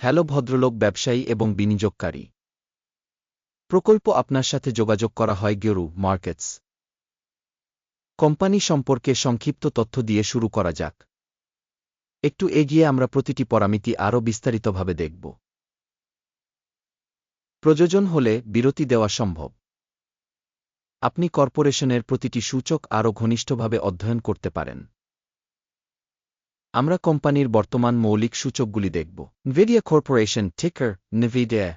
Hello ভদ্রলোক ব্যবসায়ী এবং বিনিয়োগকারী। প্রকল্প আপনার সাথে যোগাযোগ করা হয় গেরু মার্কেটস। কোম্পানি সম্পর্কে সংক্ষিপ্ত তথ্য দিয়ে শুরু করা যাক। একটু এগিয়ে আমরা প্রতিটি পরামিতি আরও বিস্তারিতভাবে দেখব। প্রয়োজন হলে বিরতি দেওয়া সম্ভব। আপনি কর্পোরেশনের প্রতিটি সূচক আরও ঘনিষ্ঠভাবে অধ্যয়ন করতে পারেন। আমরা কোম্পানির বর্তমান মৌলিক সূচকগুলি দেখব। নভিডিয়া কর্পোরেশন টিকার নিভিডিয়া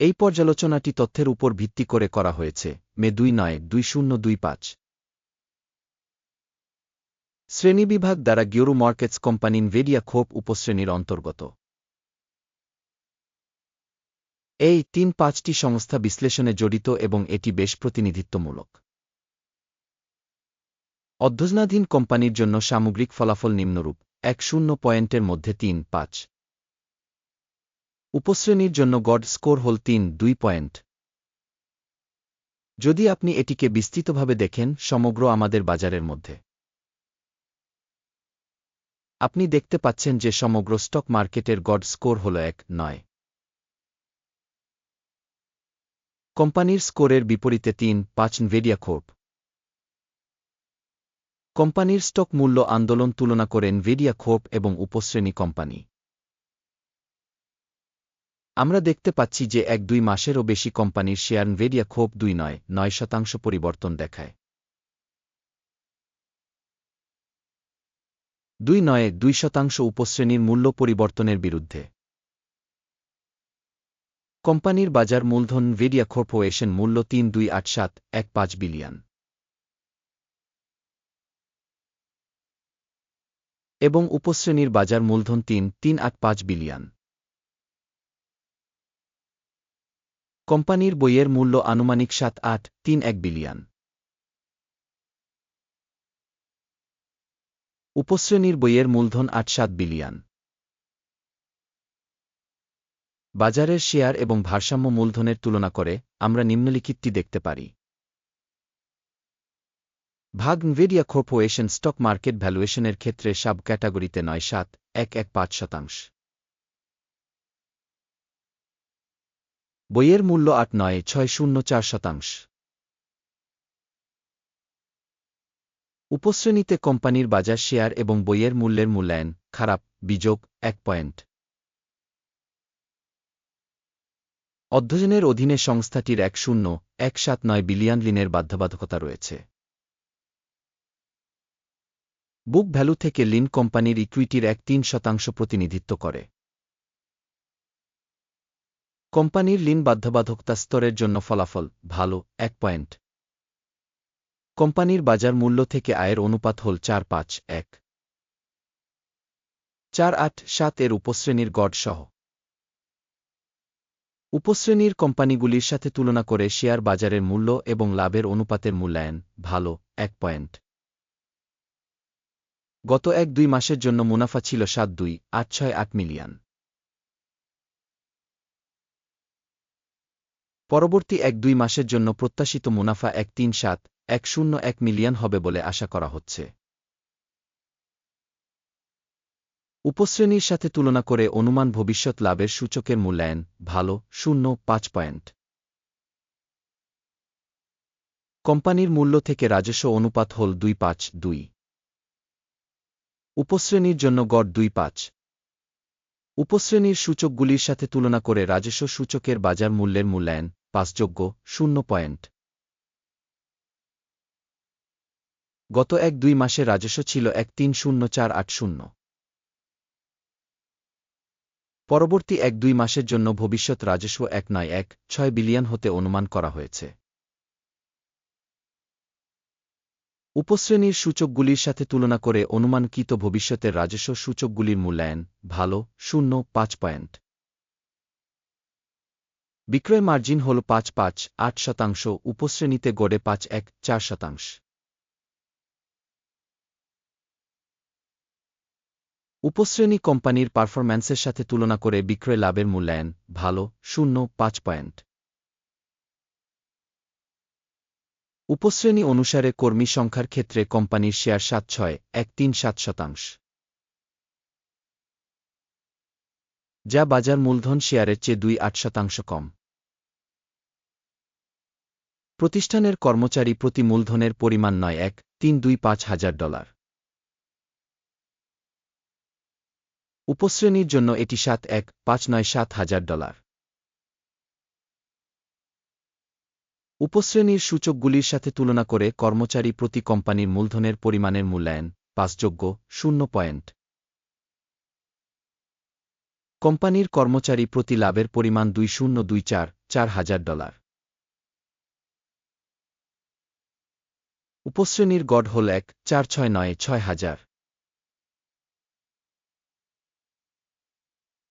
এই পর্যালোচনাটি তথ্যের উপর ভিত্তি করে করা হয়েছে, মে দুই নয়, দুই শূন্য, দুই পাঁচ। শ্রেণীবিভাগ দ্বারা গিওরু মার্কেটস কোম্পানি নভেডিয়া খোপ উপশ্রেণীর অন্তর্গত। এই তিন পাঁচটি সংস্থা বিশ্লেষণে জড়িত এবং এটি বেশ প্রতিনিধিত্বমূলক। অধ্যয়নাধীন কোম্পানির জন্য সামগ্রিক ফলাফল নিম্নরূপ, এক শূন্য পয়েন্টের মধ্যে তিন, পাঁচ। উপশ্রেণীর জন্য গড স্কোর হল তিন, দুই পয়েন্ট। যদি আপনি এটিকে বিস্তৃতভাবে দেখেন, সমগ্র আমাদের বাজারের মধ্যে। আপনি দেখতে পাচ্ছেন যে সমগ্র স্টক মার্কেটের গড স্কোর হল এক, নয়। কোম্পানির স্কোরের বিপরীতে তিন, পাঁচ, নভেডিয়া খোপ কোম্পানির স্টক মূল্য আন্দোলন তুলনা করে নভেডিয়া খোপ এবং উপশ্রেণী কোম্পানি। আমরা দেখতে পাচ্ছি যে এক দুই মাসেরও বেশি কোম্পানির শেয়ার নভেডিয়া খোপ দুই নয় নয় শতাংশ পরিবর্তন দেখায়। দুই নয়ে, দুই শতাংশ উপশ্রেণীর মূল্য পরিবর্তনের বিরুদ্ধে। কোম্পানির বাজার মূলধন ভেডিয়া কর্পোরেশন মূল্য তিন দুই আট সাত এক পাঁচ বিলিয়ন। এবং উপশ্রেণীর বাজার মূলধন তিন তিন আট পাঁচ বিলিয়ন। কোম্পানির বইয়ের মূল্য আনুমানিক সাত আট, তিন এক বিলিয়ন। উপশ্রেণীর বইয়ের মূলধন আট সাত বিলিয়ন। বাজারের শেয়ার এবং ভারসাম্য মূলধনের তুলনা করে আমরা নিম্নলিখিতটি দেখতে পারি। ভাগ নভেডিয়া কর্পোরেশন স্টক মার্কেট ভ্যালুয়েশনের ক্ষেত্রে সাব ক্যাটাগরিতে নয় সাত, এক এক, পাঁচ শতাংশ। বইয়ের মূল্য আট, নয়, ছয়, শূন্য, চার শতাংশ। উপশ্রেণীতে কোম্পানির বাজার শেয়ার এবং বইয়ের মূল্যের মূল্যায়ন, খারাপ, বিযোগ, এক পয়েন্ট। অধ্যয়নের অধীনে সংস্থাটির এক শূন্য, এক সাত নয় বিলিয়ন লিনের বাধ্যবাধকতা রয়েছে। বুক ভ্যালু থেকে লিন কোম্পানির ইকুইটির এক তিন শতাংশ প্রতিনিধিত্ব করে। কোম্পানির লিন বাধ্যবাধকতা স্তরের জন্য ফলাফল, ভালো, এক পয়েন্ট। কোম্পানির বাজার মূল্য থেকে আয়ের অনুপাত হল চার পাঁচ এক। চার আট সাত এর উপশ্রেণীর গড় সহ। উপশ্রেণীর কোম্পানিগুলির সাথে তুলনা করে শেয়ার বাজারের মূল্য এবং লাভের অনুপাতের মূল্যায়ন, ভালো, এক পয়েন্ট। গত এক দুই মাসের জন্য মুনাফা ছিল সাত দুই, আট ছয় আট মিলিয়ন। পরবর্তী এক দুই মাসের জন্য প্রত্যাশিত মুনাফা এক তিন সাত, এক শূন্য এক মিলিয়ন হবে বলে আশা করা হচ্ছে। উপশ্রেণীর সাথে তুলনা করে অনুমান ভবিষ্যৎ লাভের সূচকের মূল্যায়ন ভালো, শূন্য, পাঁচ পয়েন্ট। কোম্পানির মূল্য থেকে রাজস্ব অনুপাত হল দুই পাঁচ দুই। উপশ্রেণীর জন্য গড় দুই পাঁচ। উপশ্রেণীর সূচকগুলির সাথে তুলনা করে রাজস্ব সূচকের বাজার মূল্যের মূল্যায়ন পাঁচযোগ্য শূন্য পয়েন্ট। গত এক দুই মাসে রাজস্ব ছিল এক তিন শূন্য চার আট শূন্য। পরবর্তী এক দুই মাসের জন্য ভবিষ্যৎ রাজস্ব এক নয় এক ছয় বিলিয়ন হতে অনুমান করা হয়েছে। উপশ্রেণীর সূচকগুলির সাথে তুলনা করে অনুমানকৃত ভবিষ্যতের রাজস্ব সূচকগুলির মূল্যায়ন, ভালো, শূন্য, পাঁচ পয়েন্ট। বিক্রয় মার্জিন হল পাঁচ পাঁচ, আট শতাংশ, উপশ্রেণীতে গড়ে পাঁচ এক, চার শতাংশ। উপশ্রেণী কোম্পানির পারফরম্যান্সের সাথে তুলনা করে বিক্রয় লাভের মূল্যায়ন, ভালো, শূন্য, পাঁচ পয়েন্ট। উপশ্রেণী অনুসারে কর্মী সংখ্যার ক্ষেত্রে কোম্পানির শেয়ার সাত ছয়, এক তিন সাত শতাংশ। যা বাজার মূলধন শেয়ারের চেয়ে দুই আট শতাংশ কম। প্রতিষ্ঠানের কর্মচারী প্রতি মূলধনের পরিমাণ নয়, এক, তিন, দুই, পাঁচ হাজার ডলার। উপশ্রেণীর জন্য এটি সাত, এক, পাঁচ, নয়, সাত হাজার ডলার। উপশ্রেণীর সূচকগুলির সাথে তুলনা করে কর্মচারী প্রতি কোম্পানির মূলধনের পরিমাণের মূল্যায়ন পাঁচযোগ্য, শূন্য পয়েন্ট। কোম্পানির কর্মচারী প্রতি লাভের পরিমাণ দুই শূন্য দুই চার চার হাজার ডলার। উপশ্রেণীর গড় হল এক, চার ছয় নয়, ছয় হাজার।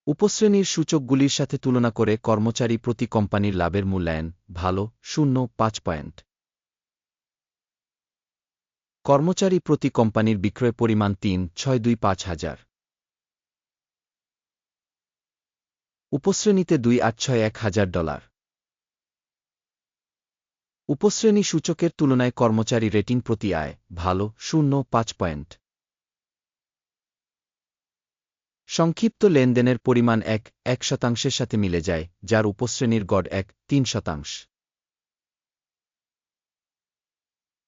উপশ্রেণীর সূচকগুলির সাথে তুলনা করে কর্মচারী প্রতি কোম্পানির লাভের মূল্যায়ন ভালো, শূন্য, পাঁচ পয়েন্ট। কর্মচারী প্রতি কোম্পানির বিক্রয় পরিমাণ তিন, ছয়, দুই, পাঁচ হাজার। উপশ্রেণীতে দুই, আট, ছয়, এক হাজার ডলার। উপশ্রেণী সূচকের তুলনায় কর্মচারী রেটিং প্রতি আয় ভালো, শূন্য, পাঁচ পয়েন্ট। সংক্ষিপ্ত লেনদেনের পরিমাণ এক এক শতাংশের সাথে মিলে যায়, যার উপশ্রেণীর গড় এক, তিন শতাংশ।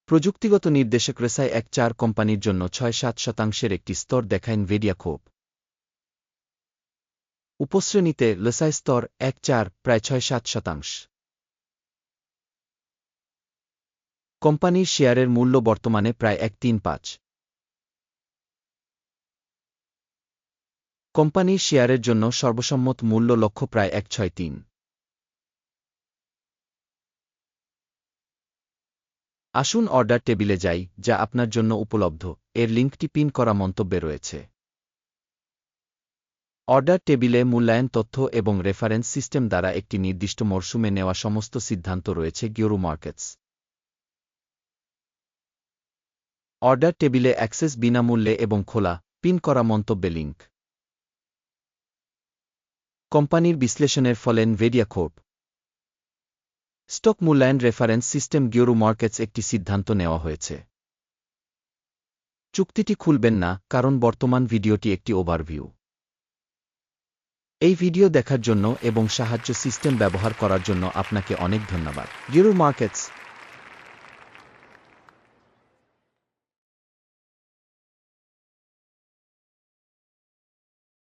প্রযুক্তিগত নির্দেশক রেসায় এক চার কোম্পানির জন্য ছয় সাত শতাংশের একটি স্তর দেখায় ভেডিয়া ক্ষোভ। উপশ্রেণীতে লেসাই স্তর এক চার, প্রায় ছয় সাত শতাংশ। কোম্পানির শেয়ারের মূল্য বর্তমানে প্রায় এক তিন পাঁচ। কোম্পানির শেয়ারের জন্য সর্বসম্মত মূল্য লক্ষ্য প্রায় এক ছয় তিন। আসুন অর্ডার টেবিলে যাই, যা আপনার জন্য উপলব্ধ। এর লিঙ্কটি পিন করা মন্তব্যে রয়েছে। অর্ডার টেবিলে মূল্যায়ন তথ্য এবং রেফারেন্স সিস্টেম দ্বারা একটি নির্দিষ্ট মরশুমে নেওয়া সমস্ত সিদ্ধান্ত রয়েছে গিওরু মার্কেটস। অর্ডার টেবিলে অ্যাক্সেস বিনামূল্যে এবং খোলা, পিন করা মন্তব্যে লিঙ্ক। কোম্পানির বিশ্লেষণের ফলে ভেডিয়া খোপ স্টক মূল্যায়ন রেফারেন্স সিস্টেম গিওরু মার্কেটস একটি সিদ্ধান্ত নেওয়া হয়েছে। চুক্তিটি খুলবেন না, কারণ বর্তমান ভিডিওটি একটি ওভারভিউ এই ভিডিও দেখার জন্য এবং সাহায্য সিস্টেম ব্যবহার করার জন্য আপনাকে অনেক ধন্যবাদ। গিরু মার্কেটস